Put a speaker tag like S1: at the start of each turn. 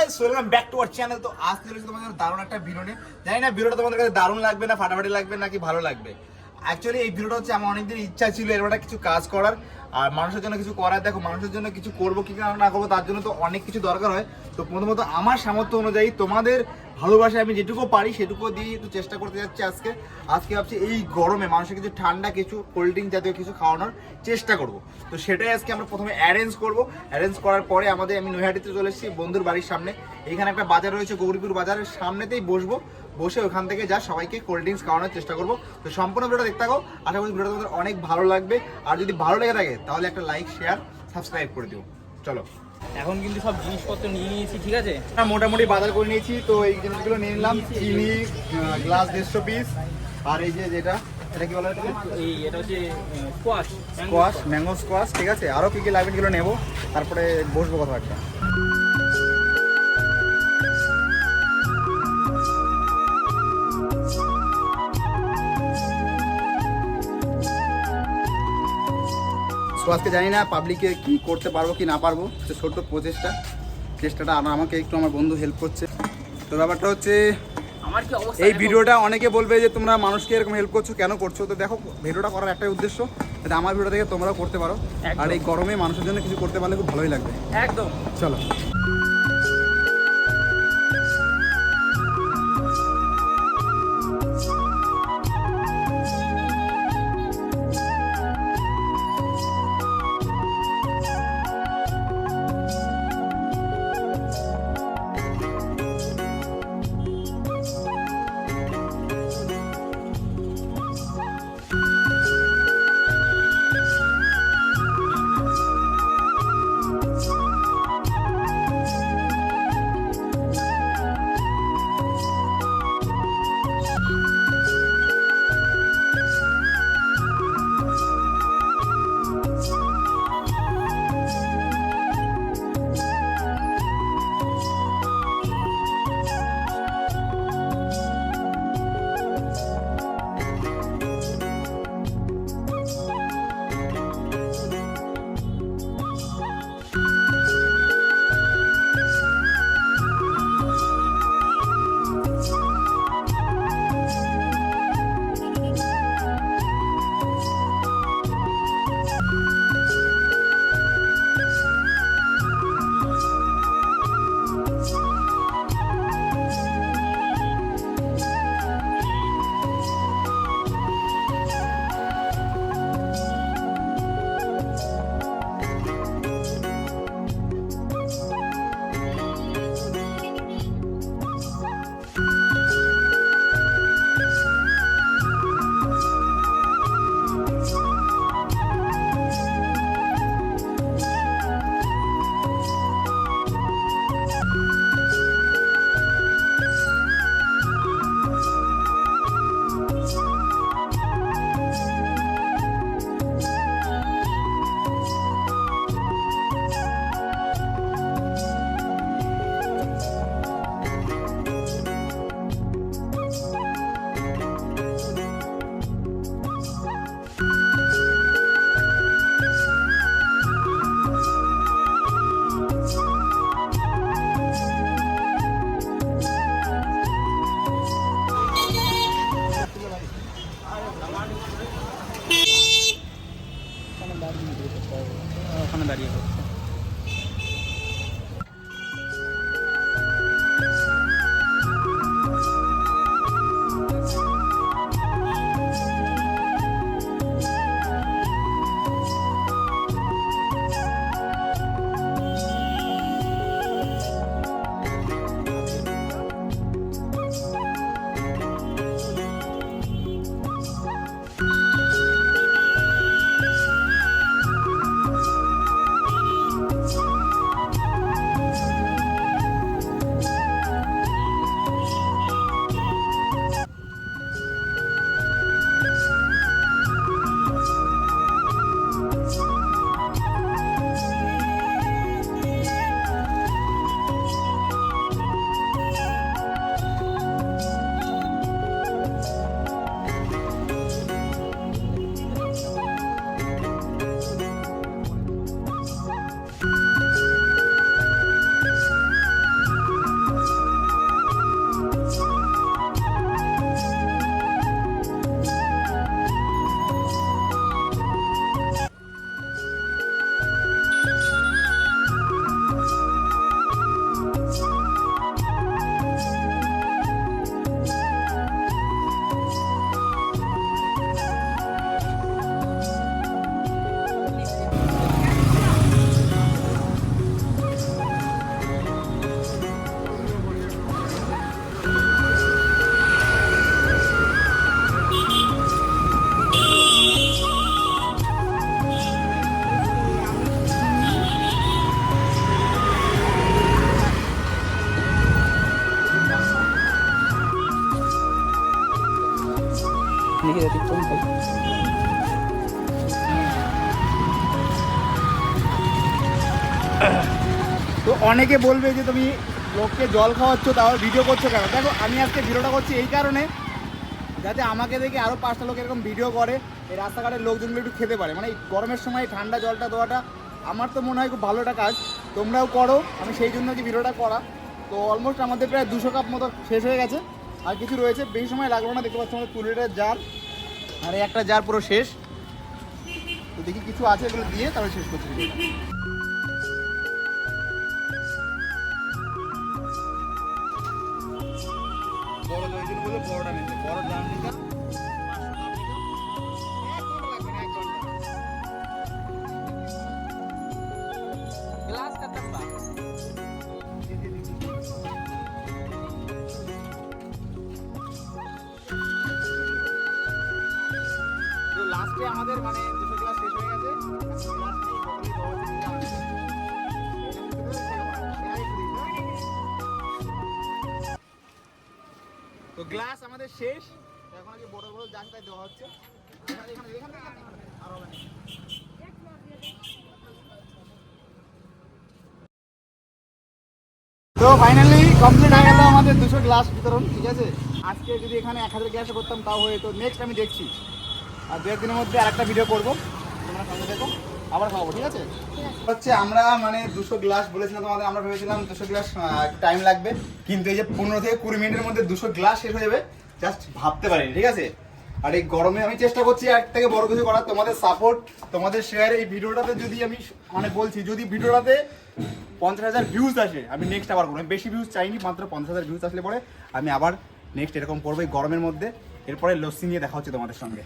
S1: Guys welcome back to our channel তো আজ চলেছি তোমাদের দারুণ একটা ভিডিও জানি না ভিডিওটা তোমাদের কাছে দারুণ লাগবে না, ফাটাফাটি লাগবে নাকি ভালো লাগবে। অ্যাকচুয়ালি এই ভিডিওটা হচ্ছে আমার অনেকদিন ইচ্ছা ছিল এরকম একটা কিছু কাজ করার। আর মানুষের জন্য কিছু করার, দেখো, মানুষের জন্য কিছু করব, কি না করব, তার জন্য তো অনেক কিছু দরকার হয়। তো প্রথমত আমার সামর্থ্য অনুযায়ী তোমাদের ভালোবাসায় আমি যেটুকু পারি, সেটুকু দিয়ে একটু চেষ্টা করতে যাচ্ছি আজকে। আজকে ভাবছি এই গরমে মানুষের কিছু ঠান্ডা, কিছু কোল্ড ড্রিঙ্ক জাতীয় কিছু খাওয়ানোর চেষ্টা করব। তো সেটাই আজকে আমরা প্রথমে অ্যারেঞ্জ করব। অ্যারেঞ্জ করার পরে আমাদের আমি নৈহাটিতে চলে এসেছি, বন্ধুর বাড়ির সামনে। এখানে একটা বাজার রয়েছে, গৌরীপুর বাজারের সামনেতেই বসবো। বসে ওখান থেকে যা সবাইকে কোল্ড ড্রিঙ্কস খাওয়ানোর চেষ্টা করব। তো সম্পূর্ণ ভিডিওটা দেখতে থাকো। আশা করি ভিডিওটা তোমাদের অনেক ভালো লাগবে। আর যদি ভালো লেগে থাকে, তাহলে একটা লাইক শেয়ার সাবস্ক্রাইব করে দিও। চলো।
S2: এখন কিন্তু সব জিনিসপত্র নিয়ে নিয়েছি ঠিক আছে?
S1: হ্যাঁ মোটামুটি বাজার করে নিয়েছি। তো এই জিনিসগুলো নিয়ে নিলাম চিনি গ্লাস দেড়শো পিস আর এই যে যেটা এটা কি বলা হচ্ছে
S2: এই এটা হচ্ছে স্কোয়াশ
S1: স্কোয়াশ ম্যাঙ্গো স্কোয়াশ ঠিক আছে? আরও কী কী লাগবে এগুলো নেব তারপরে বসবো কথা একটা আজকে জানি না পাবলিকে কি করতে পারব কি না পারব সে ছোট্ট প্রচেষ্টা। চেষ্টাটা আর আমাকে একটু আমার বন্ধু হেল্প করছে। তো ব্যাপারটা হচ্ছে
S2: আমার কি অবস্থা
S1: এই ভিডিওটা অনেকে বলবে যে তোমরা মানুষকে এরকম হেল্প করছ কেন করছ? তো দেখো ভিডিওটা করার একটাই উদ্দেশ্য যাতে আমার ভিডিও থেকে তোমরাও করতে পারো। আর এই গরমে মানুষের জন্য কিছু করতে পারলে খুব ভালোই লাগবে।
S2: একদম।
S1: চলো।
S2: দাঁড়িয়ে
S1: তো অনেকে বলবে যে তুমি লোককে জল খাওয়াচ্ছ, তাও ভিডিও করছ কেন? দেখো, আমি আজকে ভিডিওটা করছি এই কারণে যাতে আমাকে দেখে আরও পাঁচটা লোক এরকম ভিডিও করে, এই রাস্তাঘাটের লোকজনগুলো একটু খেতে পারে। মানে গরমের সময় ঠান্ডা জলটা দেওয়াটা আমার তো মনে হয় খুব ভালো একটা কাজ। তোমরাও করো, আমি সেই জন্য কি ভিডিওটা করা। তো অলমোস্ট আমাদের প্রায় দুশো কাপ মতো শেষ হয়ে গেছে। আর কিছু রয়েছে, বেশি সময় লাগল না, দেখতে পাচ্ছি আমাদের কুড়ি লিটার জার আর একটা যার পুরো শেষ। তো দেখি কিছু আছে এগুলো দিয়ে তারপরে শেষ করছি। বড় বড়টা বড় লাস্টে আমাদের মানে শেষ হয়ে গেছে। তো গ্লাস আমাদের শেষ। এখন আগে বড় বড় জানটা দেওয়া হচ্ছে। তো ফাইনালি কমপ্লিট হয়ে গেল আমাদের দুশো গ্লাস বিতরণ, ঠিক আছে? আজকে যদি এখানে এক হাজার গ্লাসে করতাম, তাও হয়ে তো নেক্সট আমি দেখছি। আর দু একদিনের মধ্যে আরেকটা ভিডিও করব। তোমরা সঙ্গে দেখো আবার খাওয়াবো, ঠিক আছে? হচ্ছে আমরা মানে দুশো গ্লাস বলেছিলাম তোমাদের, আমরা ভেবেছিলাম দুশো গ্লাস টাইম লাগবে। কিন্তু এই যে পনেরো থেকে কুড়ি মিনিটের মধ্যে দুশো গ্লাস শেষ হয়ে যাবে জাস্ট ভাবতে পারিনি, ঠিক আছে? আর এই গরমে আমি চেষ্টা করছি এক থেকে বড় কিছু করার। তোমাদের সাপোর্ট তোমাদের শেয়ার এই ভিডিওটাতে যদি আমি মানে বলছি, যদি ভিডিওটাতে পঞ্চাশ হাজার ভিউজ আসে, আমি নেক্সট আবার করব বেশি ভিউজ চাইনি, মাত্র পঞ্চাশ হাজার ভিউজ আসলে পরে আমি আবার নেক্সট এরকম করব এই গরমের মধ্যে। এরপরে লস্যি নিয়ে দেখা হচ্ছে তোমাদের সঙ্গে।